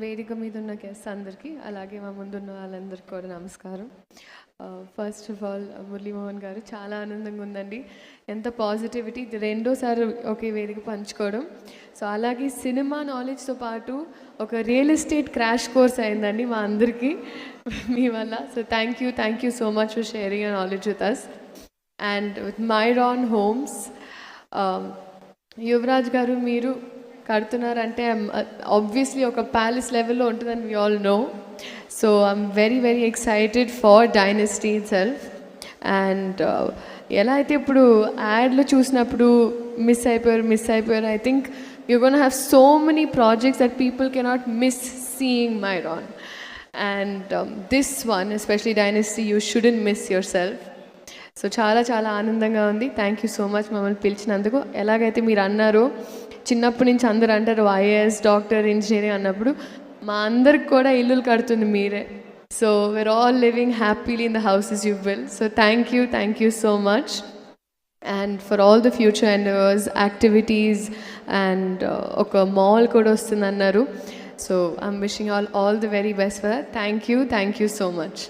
వేదిక మీద ఉన్న గెస్ట్ అందరికీ అలాగే మా ముందున్న వాళ్ళందరికీ కూడా నమస్కారం. ఫస్ట్ ఆఫ్ ఆల్ మురళీమోహన్ గారు చాలా ఆనందంగా ఉందండి. ఎంత పాజిటివిటీ ఇది రెండోసారి ఒకే వేదిక పంచుకోవడం. సో అలాగే సినిమా నాలెడ్జ్తో పాటు ఒక రియల్ ఎస్టేట్ క్రాష్ కోర్స్ అయిందండి మా అందరికీ మీ వల్ల. So thank you thank you so much for sharing knowledge with us and with Myron homes Yuvraj garu మీరు కడుతున్నారంటే ఆబ్వియస్లీ ఒక ప్యాలెస్ లెవెల్లో ఉంటుందని we all know so I'm very very excited for dynasty self and uh, ఎలా అయితే ఇప్పుడు యాడ్లో చూసినప్పుడు మిస్ అయిపోయారు మిస్ అయిపోయారు I think you gonna have so many projects that people cannot miss seeing my Ron and this one especially dynasty you shouldn't miss yourself so చాలా చాలా ఆనందంగా ఉంది. థ్యాంక్ యూ సో మచ్ మమ్మల్ని పిలిచినందుకు. ఎలాగైతే మీరు అన్నారో చిన్నప్పటి నుంచి అందరు అంటారు ఐఏఎస్ డాక్టర్ ఇంజనీరింగ్ అన్నప్పుడు మా అందరికి కూడా ఇల్లులు కడుతుంది మీరే. So we're all living happily in the houses you will so thank you thank you so much and for all the future endeavours activities and ఒక మాల్ కూడా వస్తుందన్నారు. So I'm wishing all all the very best for thank you thank you so much